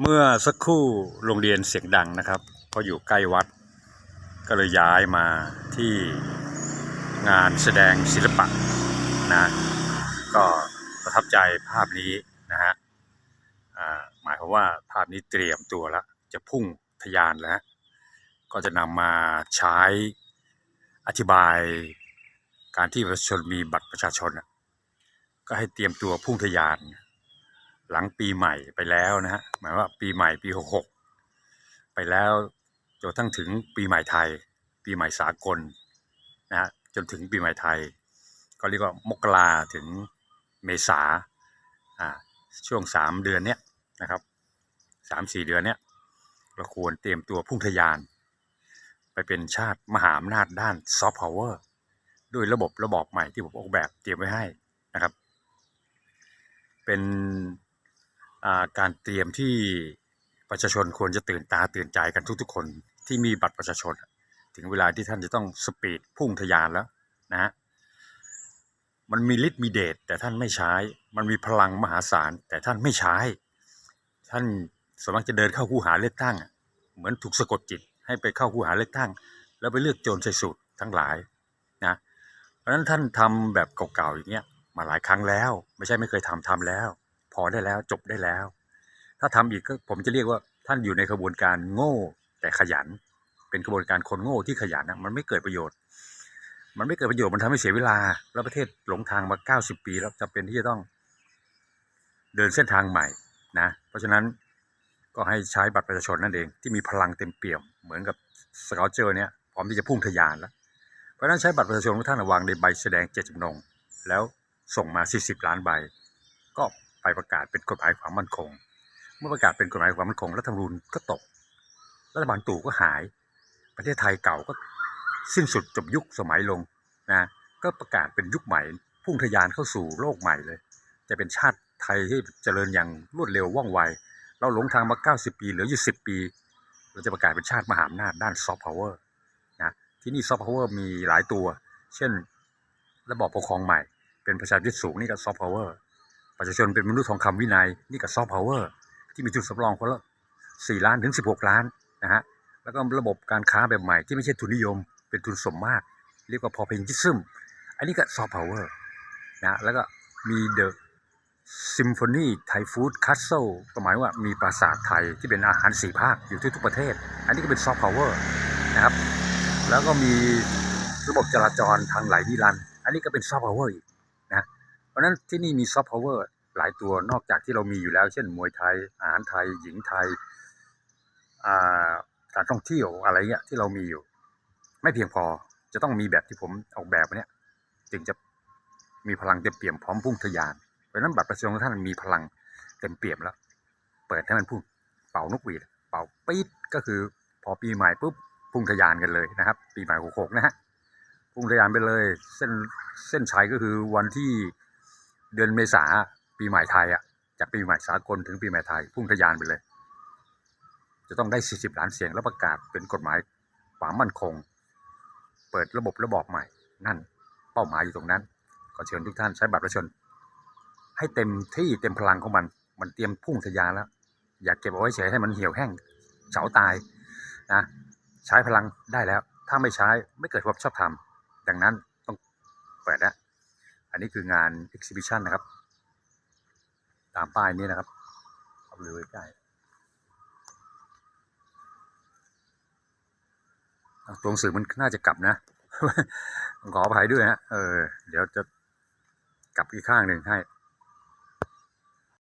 เมื่อสักครู่โรงเรียนเสียงดังนะครับ เพราะอยู่ใกล้วัด ก็เลยย้ายมาที่งานแสดงศิลปะนะก็ประทับใจภาพนี้นะฮะหมายความว่าภาพนี้เตรียมตัวแล้ว จะพุ่งทะยานแล้ว ก็จะนำมาใช้อธิบายการที่ประชาชนมีบัตรประชาชน ก็ให้เตรียมตัวพุ่งทะยาน หลังปีใหม่ไปแล้วนะฮะหมายว่าปีใหม่ปี66ไปแล้วจนทั่งถึงปีใหม่ไทย ปีใหม่สากลนะฮะจนถึงปีใหม่ไทย ก็เรียกว่ามกราถึงเมษาอ่าช่วง3เดือนเนี้ยนะครับสามสี่เดือนเนี้ยเราควรเตรียมตัวพุ่งทะยาน ไปเป็นชาติมหาอำนาจด้านซอฟต์พาวเวอร์ด้วยระบบระบอบใหม่ที่ผมออกแบบเตรียมไว้ให้นะครับ เป็น การเตรียมที่ประชาชนควรจะตื่นตาตื่นใจกันทุกๆ คนที่มีบัตรประชาชน ถึงเวลาที่ท่านจะต้องสปีดพุ่งทะยานแล้วนะฮะมันมีฤทธิ์มีเดชแต่ท่านไม่ใช้ มันมีพลังมหาศาลแต่ท่านไม่ใช้ ท่านสวนมากจะเดินเข้าคูหาเลือกตั้ง เหมือนถูกสะกดจิตให้ไปเข้าคูหาเลือกตั้ง แล้วไปเลือกโจรใส่สูตรทั้งหลายนะเพราะฉะนั้นท่านทำแบบเก่าๆอย่างเงี้ยมาหลายครั้งแล้ว ไม่ใช่ไม่เคยทำทำแล้ว พอได้แล้วจบได้แล้ว ถ้าทำอีกก็ผมจะเรียกว่าท่านอยู่ในกระบวนการโง่แต่ขยัน เป็นกระบวนการคนโง่ที่ขยันนะมันไม่เกิดประโยชน์ มันไม่เกิดประโยชน์มันทำให้เสียเวลา แล้วประเทศหลงทางมา 90 ปีแล้วจำเป็นที่จะต้องเดินเส้นทางใหม่นะ เพราะฉะนั้นก็ให้ใช้บัตรประชาชนนั่นเองที่มีพลังเต็มเปี่ยมเหมือนกับสเกลเจอร์เนี่ยพร้อมที่จะพุ่งทะยานแล้ว เพราะฉะนั้นใช้บัตรประชาชนของท่านวางในใบแสดงเจตจำนง แล้วส่งมา 40 ล้านใบ ก็ ไปประกาศเป็นกฎหมายความมั่นคง เมื่อประกาศเป็นกฎหมายความมั่นคงรัฐธรรมนูญก็ตก รัฐบาลตู่ก็หาย ประเทศไทยเก่าก็สิ้นสุดจบยุคสมัยลงนะก็ประกาศเป็นยุคใหม่ พุ่งทะยานเข้าสู่โลกใหม่เลย จะเป็นชาติไทยที่เจริญอย่างรวดเร็วว่องไว เราหลงทางมา 90 ปีเหลืออยู่10 ปี เราจะประกาศเป็นชาติมหาอำนาจด้านซอฟต์พาวเวอร์นะที่นี่ซอฟต์พาวเวอร์มีหลายตัว เช่น ระบอบปกครองใหม่ เป็นประชาธิปไตยสูงนี่ก็ซอฟต์พาวเวอร์ ประชาชนเป็นมนุษย์ทองคำวินัยนี่ก็ซอฟต์พาวเวอร์ที่มีทุนสำรองคนละ4ล้านถึง16ล้านนะฮะแล้วก็ระบบการค้าแบบใหม่ที่ไม่ใช่ทุนนิยม เป็นทุนสมมาตรเรียกว่าพอเพียงจิซึมอันนี้ก็ซอฟต์พาวเวอร์นะแล้วก็มีเดอะซิมโฟนีไทยฟู้ดคัสเซิลก็หมายว่ามีปราสาทไทยที่เป็นอาหารสี่ภาคอยู่ที่ทุกประเทศ อันนี้ก็เป็นซอฟต์พาวเวอร์นะครับแล้วก็มีระบบจราจรทางไหลนิรันดร์อันนี้ก็เป็นซอฟต์พาวเวอร์อีก เพราะนั้นที่นี่มีซอฟต์พาวเวอร์หลายตัวนอกจากที่เรามีอยู่แล้ว เช่นมวยไทย อาหารไทย หญิงไทยอ่าการท่องเที่ยวอะไรเงี้ยที่เรามีอยู่ ไม่เพียงพอจะต้องมีแบบที่ผมออกแบบมาเนี้ยจึงจะมีพลังเต็มเปี่ยมพร้อมพุ่งทะยานเพราะฉะนั้นบัตรประชาชนของท่านมีพลังเต็มเปี่ยมแล้ว เปิดให้มันพุ่งเป่านกหวีดเป่าปี๊ดก็คือพอปีใหม่ปุ๊บพุ่งทะยานกันเลยนะครับ ปีใหม่หกหกนะฮะพุ่งทะยานไปเลย เส้นเส้นชัยก็คือวันที่ เดือนเมษาปีใหม่ไทยอะจากปีใหม่สากลถึงปีใหม่ไทยพุ่งทะยานไปเลย จะต้องได้ 40 ล้านเสียงแล้วประกาศเป็นกฎหมายความมั่นคง เปิดระบบระบอบใหม่ นั่นเป้าหมายอยู่ตรงนั้นขอเชิญทุกท่านใช้บัตรประชาชน ให้เต็มที่เต็มพลังของมัน มันเตรียมพุ่งทะยานแล้ว อย่าเก็บเอาไว้เฉยให้มันเหี่ยวแห้งเฉาตายนะใช้พลังได้แล้ว ถ้าไม่ใช้ไม่เกิดความชอบธรรมดังนั้นต้องเปิดนะ อันนี้คืองาน exhibition นะครับ ตามป้ายนี้นะครับเอาไปดูใกล้ตัวหนังสือมันน่าจะกลับนะขออภัยด้วยฮะเออ เดี๋ยวจะกลับอีกข้างหนึ่งให้